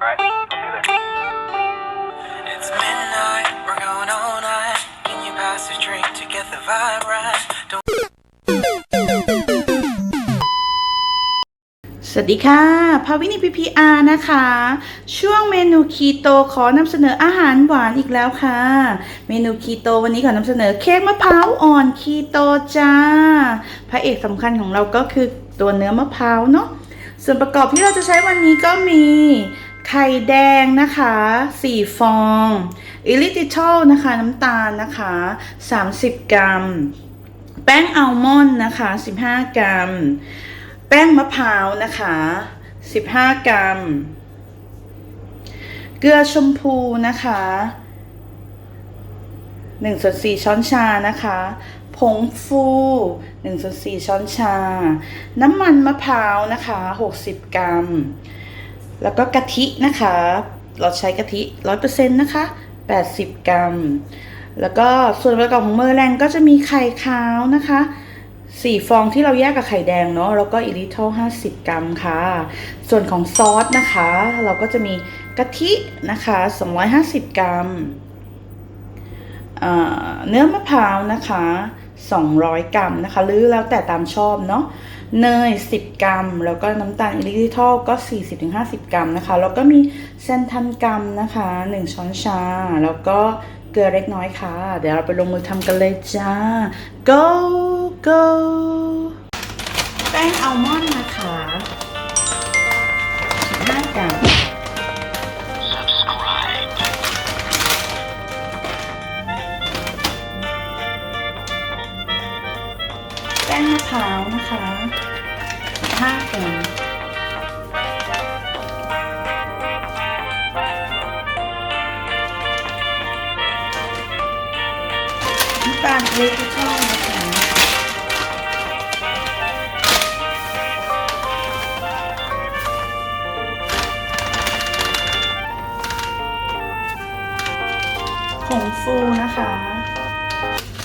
Right? I'll be there. It's midnight, we're going all night. Can you pass a drink to get the vibe right? Don't สวัสดีค่ะภาวินีพีพีอาร์นะคะ ช่วงเมนูคีโตขอนำเสนออาหารหวานอีกแล้วค่ะ เมนูคีโตวันนี้ขอนำเสนอเค้กมะพร้าวอ่อนคีโตจ้า พระเอกสำคัญของเราก็คือตัวเนื้อมะพร้าวเนาะส่วนประกอบที่เราจะใช้วันนี้ก็มี ไข่แดงนะคะ4ฟอง อิลิทิทอลนะคะน้ำตาลนะคะ 30 กรัม แป้งอัลมอนด์นะคะ 15 กรัม แป้งมะพร้าวนะคะ 15 กรัม เกลือชมพูนะคะ1ส่วน4ช้อนชานะคะผงฟู1ส่วน4ช้อนชา น้ำมันมะพร้าวนะคะ 60 กรัม แล้วก็กะทินะคะ เราใช้กะทิ100%นะคะ80กรัม แล้วก็ส่วนประกอบของเมอร์แรงก็จะมีไข่ขาวนะคะสี่ฟองที่เราแยกกับไข่แดงเนาะแล้วก็อิลิทอล50กรัมค่ะ ส่วนของซอสนะคะ เราก็จะมีกะทินะคะ250กรัมเอ่อเนื้อมะพร้าวนะคะ 200 กรัมนะคะ หรือแล้วแต่ตามชอบเนาะ เนย 10 กรัม แล้วก็น้ำตาลอิลิทอลก็ 40-50 กรัมนะคะ แล้วก็มีเซนทันกรัมนะคะ 1 ช้อนชา แล้วก็เกลือเล็กน้อยค่ะ เดี๋ยวเราไปลงมือทำกันเลยจ้า go go แป้งอัลมอนด์นะคะ15กรัมาลเล็กที่ชอบนะคะผงฟูนะคะ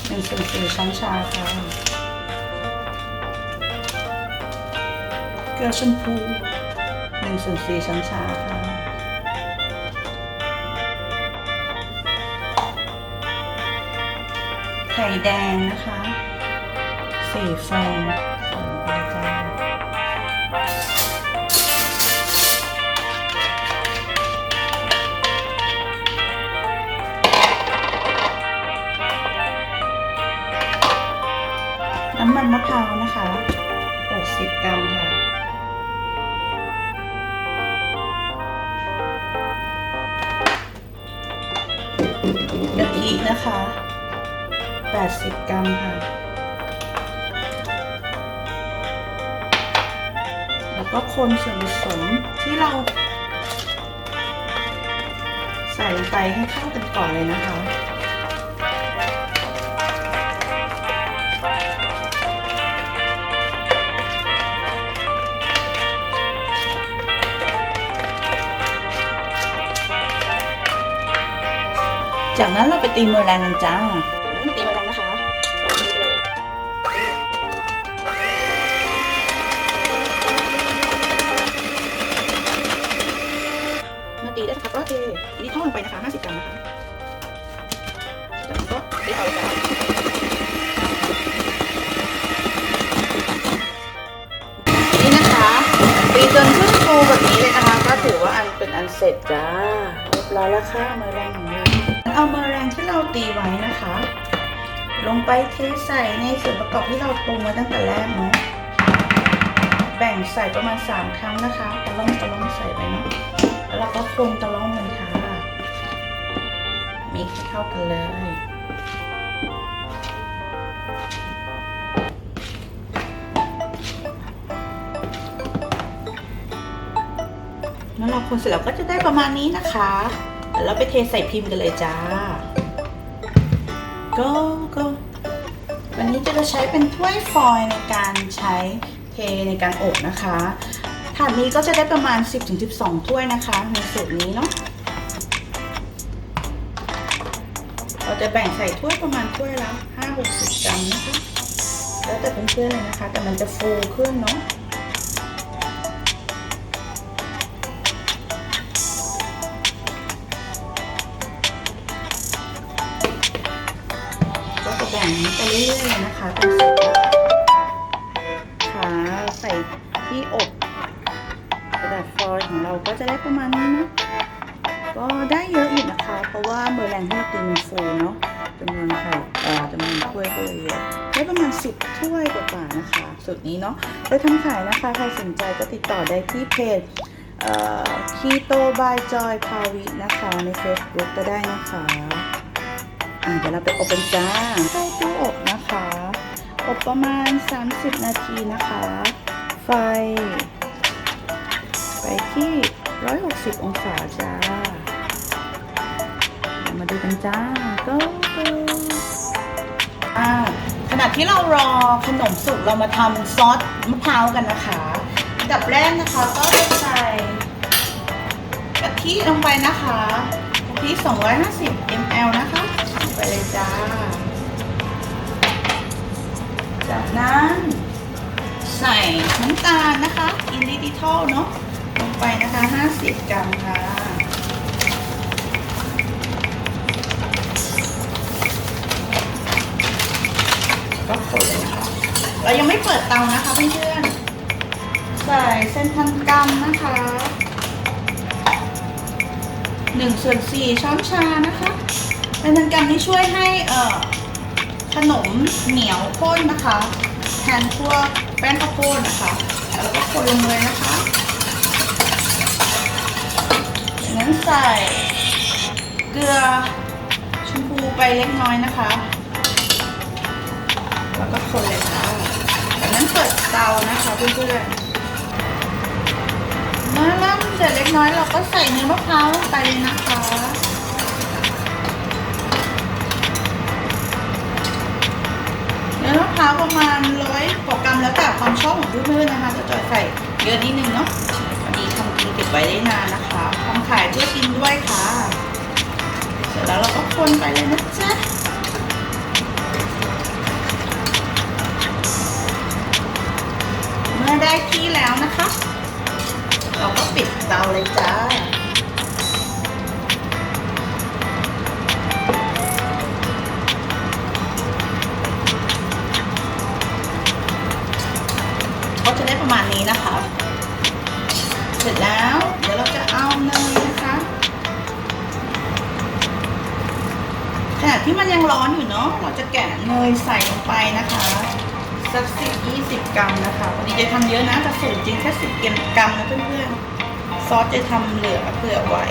1ส่วน4ช้อนชาค่ะ เกลือชมพูหนึ่งส่วนสี่ช้อนชาค่ะ ไข่แดงนะคะสี่ฟองส่งไปจ้าน้ำมันมะพร้าวนะคะ 60 กรัมค่ะกะทินะคะ 80 กรัมค่ะ แล้วก็คนส่วนผสมที่เรา ใส่ลงไปให้เข้ากันก่อนเลยนะคะจากนั้นเราไปตีมือแรงกันจ้า เททีนี้ทอดลงไปนะคะ 50 กรัมนะคะจากนั้นก็ตีต่อเลยจ้านี่นะคะตีจนครึ่งฟูแบบนี้เลยนะคะ ก็ถือว่าอันเป็นอันเสร็จจ้าเรียบร้อยแล้วค่ะมือแรงของเราเอามือแรงที่เราตีไว้นะคะ ลงไปเทใส่ในส่วนประกอบที่เราปรุงไว้ตั้งแต่แรกเนาะแบ่งใส่ประมาณ 3 ครั้งนะคะตะล่อมตะล่อมใส่ไปเนาะ แล้วก็คนตะล่อมเลยค่ะมิกซ์เข้ากันเลยแล้วเราคนเสร็จแล้วก็จะได้ประมาณนี้นะคะเดี๋ยวเราไปเทใส่พิมพ์กันเลยจ้า go go วันนี้จะใช้เป็นถ้วยฟอยล์ในการใช้เทในการอบนะคะ ถาดนี้ก็จะได้ประมาณ 10-12 ถ้วยนะคะ ในสูตรนี้เนาะเราจะแบ่งใส่ถ้วยประมาณถ้วยละ5-60 กรัมนะคะ แล้วแต่เพื่อนๆเลยนะคะ แต่มันจะฟูขึ้นเนาะก็จะแบ่งไปเรื่อยๆนะคะเป็นสูตร ก็จะได้ประมาณนี้นะก็ได้เยอะอยู่นะคะ เพราะว่าเบอร์แรงที่เราตีมันฟูเนาะจำนวนไข่เอ่อจำนวนถ้วยก็เลยเยอะได้ประมาณ 10 ถ้วยกว่าๆนะคะสูตรนี้เนาะโดยทำขายนะคะใครสนใจก็ติดต่อได้ที่เพจคีโตบายจอยพาวินะคะใน Facebook ก็ได้นะคะอะเดี๋ยวเราไปอบกันจ้าเข้าตู้อบนะคะ อบประมาณ 30 นาทีนะคะ ไฟ ที่ 160 องศาจ้า มาดูกันจ้า go go อ่าขณะที่เรารอขนมสุกเรามาทำซอสมะพร้าวกันนะคะอันดับแรกนะคะก็จะใส่กะทิลงไปนะคะกะทิ 250 ml นะคะไปเลยจ้า จากนั้นใส่น้ำตาลนะคะอินดิจิทัลเนาะ ลงไปนะคะ 50 กรัมค่ะ ก็คนเลยนะคะ เรายังไม่เปิดเตานะคะเพื่อนๆ ใส่เส้นพันกรัมนะคะหนึ่งส่วนสี่ช้อนชานะคะเป็นพันกรัมที่ช่วยให้เอ่อขนมเหนียวข้นนะคะ แทนพวกแป้งข้าวโพดนะคะ แล้วก็คนลงเลยนะคะั้นใส่เกลือชมพูไปเล็กน้อยนะคะ แล้วก็คนเลยค่ะจากนั้นเปิดเตานะคะเพื่อนๆเมื่อเริ่มเสร็จเล็กน้อยเราก็ใส่เนื้อมะพร้าวลงไปเลยนะคะเนื้อมะพร้าวประมาณร้อยกว่ากรัมแล้วแต่ความชอบของเพื่อนๆนะคะจะจอยใส่เยอะนิดนึงเนาะ เก็บไว้ได้นานนะคะทำขายเพื่อกินด้วยค่ะ เสร็จแล้วเราก็คนไปเลยนะจ๊ะเมื่อได้ที่แล้วนะคะ เราก็ปิดเตาเลยจ้ะ เสร็จแล้ว เดี๋ยวเราจะเอาเนยนะคะขณะที่มันยังร้อนอยู่เนาะเราจะแกะเนยใส่ลงไปนะคะสักสิบยี่สิบกรัมนะคะวันนี้จะทำเยอะนะแต่สูตรจริงแค่สิบกรัมนะเพื่อนๆซอสจะทำเหลือเผื่อไว้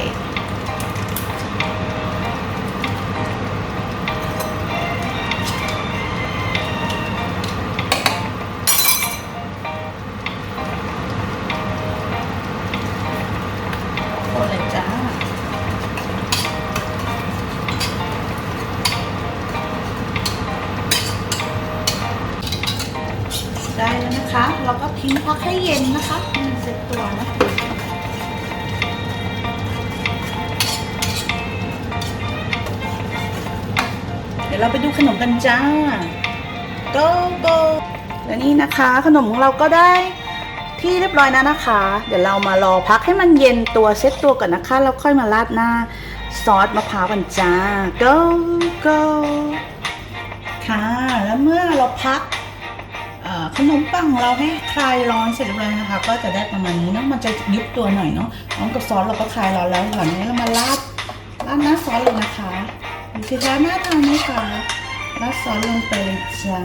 นะคะเราก็ทิ้งพักให้เย็นนะคะให้มันเซ็ตตัวนะเดี๋ยวเราไปดูขนมกันจ้า go go และนี่นะคะ ขนมของเราก็ได้ที่เรียบร้อยแล้วนะคะ เดี๋ยวเรามารอพักให้มันเย็นตัวเซ็ตตัวก่อนนะคะ แล้วค่อยมาราดหน้าซอสมะพร้าวกันจ้า go go ค่ะ แล้วเมื่อเราพัก ขนมปังเราให้คลายร้อนเสร็จเรียบร้อยนะคะ ก็จะได้ประมาณนี้เนาะมันจะยุบตัวหน่อยเนาะพร้อมกับซอสเราก็คลายร้อนแล้วหลังนี้เรามาราดราดหน้าซอสเลยนะคะดูสิคะน่าทานไหมคะราดซอสลงไปเลยจ้า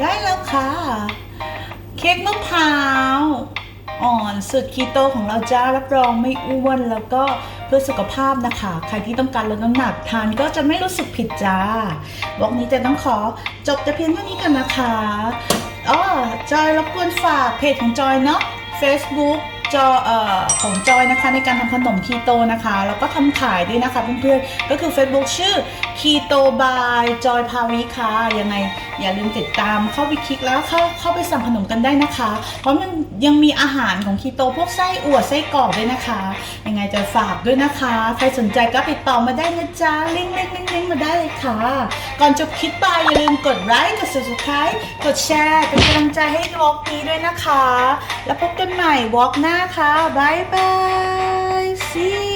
ได้แล้วค่ะ เค้กมะพร้าว อ่อนสุดคีโตของเราจ้ารับรองไม่อ้วนแล้วก็เพื่อสุขภาพนะคะ ใครที่ต้องการลดน้ำหนักทานก็จะไม่รู้สึกผิดจ้าบอกนี้จะต้องขอจบแต่เพียงเท่านี้กันนะคะอ๋อจอยรบกวนฝากเพจของจอยเนาะ Facebook จอเอ่อของจอยนะคะในการทำขนมคีโตนะคะ แล้วก็ทำขายด้วยนะคะเพื่อนๆ ก็คือ Facebook ชื่อ Keto by Joy p a v i ค่ะยังไงอย่าลืมติดตามเข้าไปคลิกแล้วเข้าเข้าไปสั่งขนมกันได้นะคะ เพราะมันยังมีอาหารของคีโตพวกไส้อั่วไส้กรอกด้วยนะคะ ยังไงจะฝากด้วยนะคะ ใครสนใจก็ติดต่อมาได้นะจ๊ะลิงก์ลิงก์ลิงก์ลิงก์มาได้เลยค่ะ ก่อนจบคลิปไปอย่าลืมกดไลค์กด subscribe กดแชร์เป็นกำลังใจให้วอล์กนี้ด้วยนะคะ แล้วพบกันใหม่วอล์กหน้าค่ะบายบาย see you